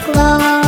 клас.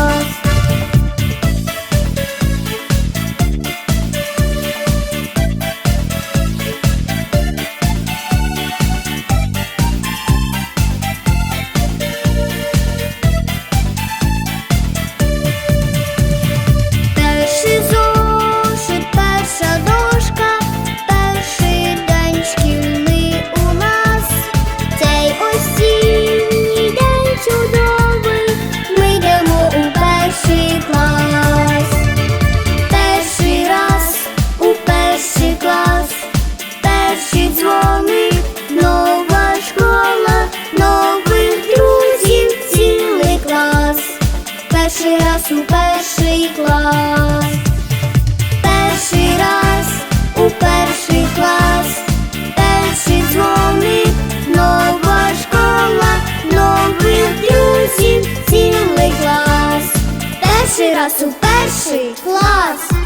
Перший раз у перший клас.